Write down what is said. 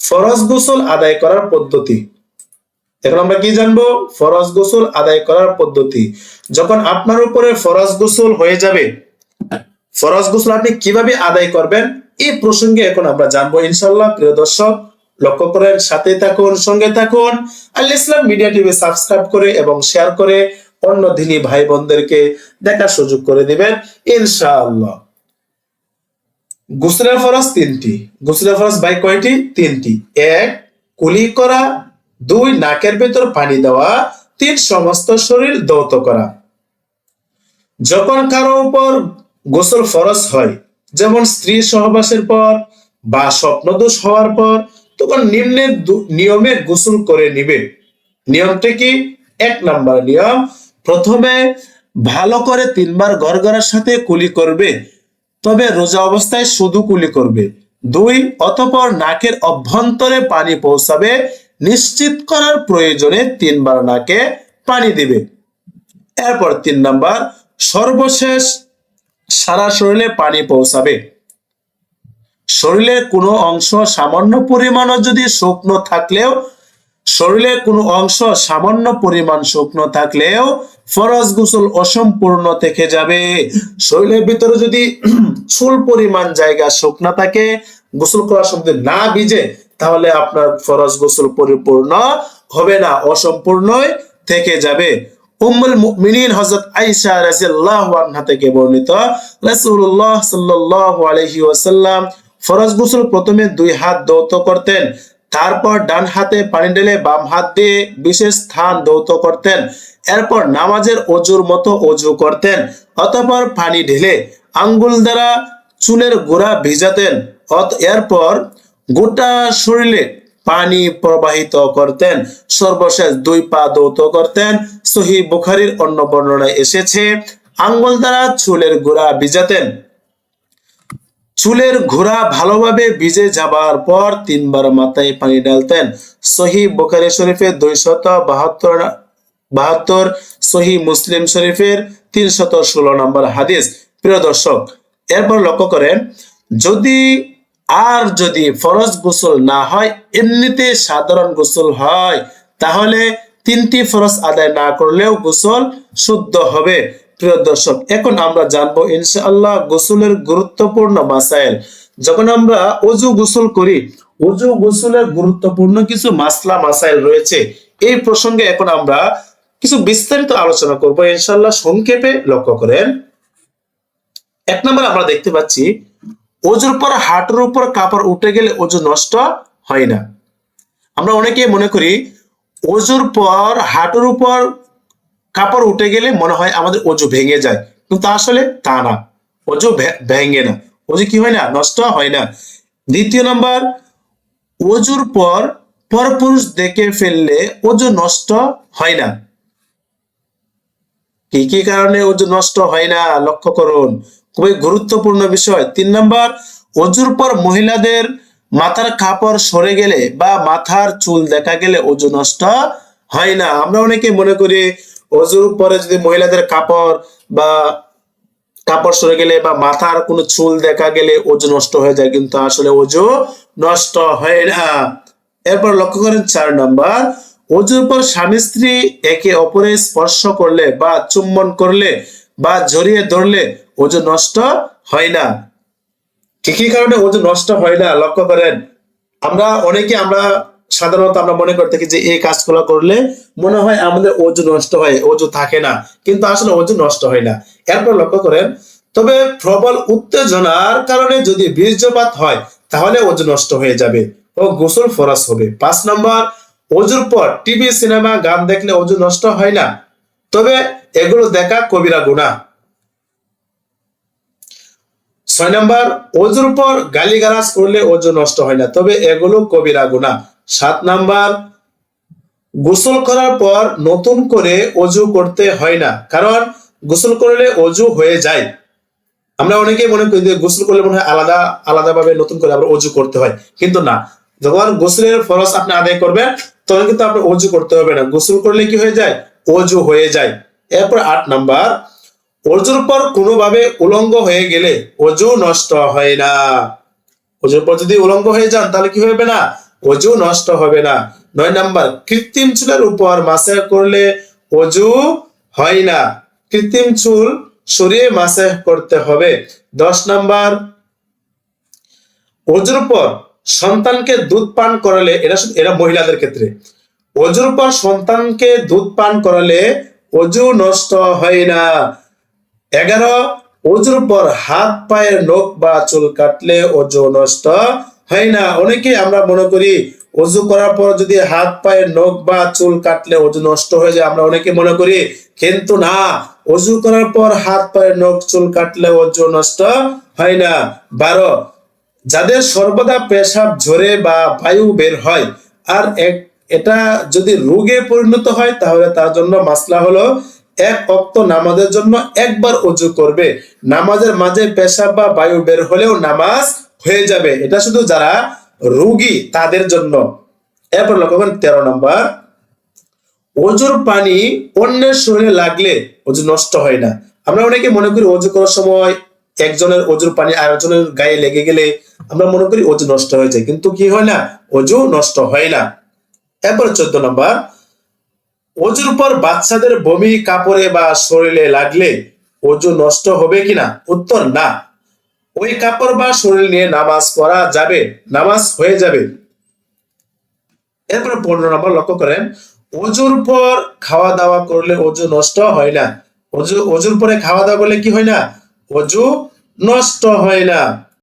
ফরজ গোসল আদায় করার পদ্ধতি। এখন আমরা কি জানব? ফরজ গোসল আদায় করার পদ্ধতি। যখন আপনার উপরে ফরজ গোসল হয়ে যাবে, ফরজ গোসল আপনি কীভাবে আদায় করবেন? এই প্রসঙ্গে এখন আমরা জানব ইনশাল্লাহ প্রিয় দর্শক, লক্ষ্য করেন সাথে থাকুন, সঙ্গে থাকুন। Al Islam media TV subscribe করে এবং শেয়ার করে অন্য দিনী ভাই বোনদেরকে দেখার সুযোগ করে দিবেন ইনশাআল্লাহ। গুসলের ফরজ তিনটি। গুসলের ফরজ বাই কয়টি? তিনটি। এক, কুলি করা। দুই, নাকের ভেতর পানি দেওয়া। তিন, সমস্ত শরীর দৌত করা। যখন কারও উপর গোসল ফরজ হয়, যেমন স্ত্রী সহবাসের পর বা স্বপ্নদোষ হওয়ার পর, তখন নিম্নের নিয়মে গোসল করে নিবে। নিয়মটা কি? এক নাম্বার নিয়ম। প্রথমে ভালো করে তিনবার গড়গড়ার সাথে কুলি করবে। তবে রোজা অবস্থায় শুধু কুলি করবে। দুই, অতপর নাকের অভ্যন্তরে পানি পৌঁছাবে, নিশ্চিত করার প্রয়োজনে তিনবার নাকে পানি দিবে। এরপর তিন নাম্বার, সর্বশেষ সারা শরীরে পানি পৌঁছাবে। শরীরের কোনো অংশ সামান্য পরিমাণও যদি শুকনো থাকলেও শরীরের কোনো অংশ সামান্য পরিমাণ শুকনো থাকলেও ফরজ গোসল অসম্পূর্ণ থেকে যাবে। শরীরের ভিতরে যদি চুল পরিমাণ জায়গা শুকনা থাকে, গোসল করার সময় না ভিজে, তাহলে আপনার ফরজ গোসল পরিপূর্ণ হবে না, অসম্পূর্ণই থেকে যাবে। উম্মুল মুমিনিন হযরত আয়েশা রাদিয়াল্লাহু আনহা থেকে বর্ণিত রাসূলুল্লাহ সাল্লাল্লাহু আলাইহি ওয়াসাল্লাম ফরজ গোসল প্রথমে দুই হাত দৌত করতেন তারপর ডান হাতে পানি ঢেলে বাম হাত দিয়ে বিশেষ স্থান দৌত করতেন। এরপর নামাজের অজুর মতো অজু করতেন। অতপর পানি ঢেলে আঙ্গুল দ্বারা চুলের গোড়া ভিজাতেন। এরপর গোটা শরীরে পানি প্রবাহিত করতেন। সর্বশেষ দুই পা দৌত করতেন। সহি বুখারির অন্য বর্ণনায় এসেছে, আঙ্গুল দ্বারা চুলের গোড়া ভিজাতেন। চুলের ঘোড়া ভালোভাবে ভিজে যাবার পর তিনবার মাথায় পানি ডালতেন সহি বুখারি শরীফের দুইশত বাহাত্তর বাহাত্তর, সহি মুসলিম শরীফের তিনশত ষোলো নম্বর হাদিস। প্রিয় দর্শক, এরপর লক্ষ্য করেন, যদি আর যদি ফরজ গোসল না হয়, এমনিতে সাধারণ গোসল হয়, তাহলে তিনটি ফরজ আদায় না করলেও গোসল শুদ্ধ হবে। প্রিয় দর্শক, এখন আমরা জানব ইনশাআল্লাহ গোসলের গুরুত্বপূর্ণ মাসাইল। যখন আমরা অজু গোসল করি, অজু গোসলের গুরুত্বপূর্ণ কিছু মাসলা মাসাইল রয়েছে। এই প্রসঙ্গে এখন আমরা কিছু বিস্তারিত আলোচনা করব। ইনশাআল্লাহ সংক্ষেপে লক্ষ্য করেন। এক নম্বর আমরা দেখতে পাচ্ছি, অজুর পর হাঁটুর উপর কাপড় উঠে গেলে অজু নষ্ট হয় না। আমরা অনেকে মনে করি, অজুর পর হাঁটুর উপর কাপড় উঠে গেলে মনে হয় আমাদের অজু ভেঙে যায়। কিন্তু আসলে তা না। অজু ভেঙে না। অজু কি হয় না? নষ্ট হয় না। দ্বিতীয় নাম্বার, অজুর পর পরপুরুষ দেখে ফেললে অজু নষ্ট হয় না। কি কি কারণে অজু নষ্ট হয় না? লক্ষ্য করুন। খুবই গুরুত্বপূর্ণ বিষয়। তিন নম্বর, অজুর পর মহিলাদের মাথার কাপড় সরে গেলে বা মাথার চুল দেখা গেলে অজু নষ্ট হয় না। আমরা অনেকে মনে করি অজুর পরে যদি মহিলাদের কাপড় বা কাপড় সরে গেলে বা মাথার কোনো চুল দেখা গেলে অজু নষ্ট হয়ে যায়, কিন্তু আসলে অজু নষ্ট হয় না। এরপর লক্ষ্য করেন চার নাম্বার, অজুর পর স্বামী স্ত্রী একে অপরে স্পর্শ করলে বা চুম্বন করলে বা জড়িয়ে ধরলে অজু নষ্ট হয় না। কি কি কারণে অজু নষ্ট হয় না? লক্ষ্য করেন, আমরা অনেকে আমরা সাধারণত আমরা মনে করে থাকি যে এই কাজগুলো করলে মনে হয় আমাদের অজু নষ্ট হয় অজু থাকে না। কিন্তু আসলে অজু নষ্ট হয় না। এরপর লক্ষ্য করেন, তবে প্রবল উত্তেজনার কারণে যদি বীর্যপাত হয়, তাহলে অজু নষ্ট হয়ে যাবে ও গোসল ফরস হবে। পাঁচ নম্বর অজুর পর টিভি, সিনেমা, গান দেখলে অজু নষ্ট হয় না। তবে এগুলো দেখা কবিরা গুণা ছয় নম্বর অজুর পর গালিগালাজ করলে অজু নষ্ট হয় না। তবে এগুলো কবিরা গুণা সাত নাম্বার, গোসল করার পর নতুন করে অজু করতে হয় না। কারণ গোসল করলে অজু হয়ে যায়। আমরা অনেকেই মনে করি যে গোসল করলে মনে হয় আলাদা আলাদা ভাবে নতুন করে আবার অজু করতে হয়। কিন্তু না, যখন গোসলের ফরজ আপনি আদায় করবেন, তখন কিন্তু আপনি অজু করতে হবে না। গোসল করলে কি হয়ে যায়? অজু হয়ে যায়। এরপর আট নাম্বার, অজুর পর কোনোভাবে উলঙ্গ হয়ে গেলে অজু নষ্ট হয় না। অজুর পর যদি উলঙ্গ হয়ে যান, তাহলে কি হবে না? অজু নষ্ট হবে না। নয় নাম্বার, কৃত্রিম চুলের উপর মাসে করলে অজু হয় না। কৃত্রিম চুল সরিয়ে মাসে করতে হবে। দশ নাম্বার, অজুর পর সন্তানকে দুধ পান করালে, এটা এরা মহিলাদের ক্ষেত্রে, অজুর পর সন্তানকে দুধ পান করালে অজু নষ্ট হয় না। এগারো, অজুর পর হাত, পায়ের নখ বা চুল কাটলে অজু নষ্ট হয় না? অনেকে আমরা মনে করি অজু করার পর যদি হাত পায়ের নখ বা চুল কাটলে অজু নষ্ট হয়ে যায়। আমরা অনেকে মনে করি, কিন্তু না, অজু করার পর হাত পায়ের নখ, চুল কাটলে অজু নষ্ট হয় না। বারো, যাদের সর্বদা পেশাব ঝরে বা বায়ু বের হয়, আর এক, এটা যদি রোগে পরিণত হয়, তাহলে তার জন্য মাসলা হলো এক অক্ত নামাজের জন্য একবার অজু করবে। নামাজের মাঝে পেশাব বা বায়ু বের হলেও নামাজ হয়ে যাবে। এটা শুধু যারা রোগী, তাদের জন্য। এরপর লক্ষ্য করেন তেরো নম্বর। অজুর পানি অন্যের শরীরে লাগলে অজু নষ্ট হয় না। আমরা অনেকে মনে করি অজু করার সময় একজনের অজুর পানি আরেকজনের গায়ে লেগে গেলে আমরা মনে করি অজু নষ্ট হয়ে যায়। কিন্তু কি হয় না? অজু নষ্ট হয় না। এরপর চোদ্দ নম্বর। অজুর পর বাচ্চাদের বমি, কাপড়ে বা শরীরে লাগলে অজু নষ্ট হবে কিনা? উত্তর না। ওই কাপড় বা শরীর নিয়ে নামাজ পড়া যাবে, নামাজ হয়ে যাবে। এরপরে পনেরো নম্বর লক্ষ্য করেন, অজুর পর খাওয়া দাওয়া করলে অজু নষ্ট হয় না। অজু, অজুর পরে খাওয়া দাওয়া করলে কি হয় না? অজু নষ্ট হয় না।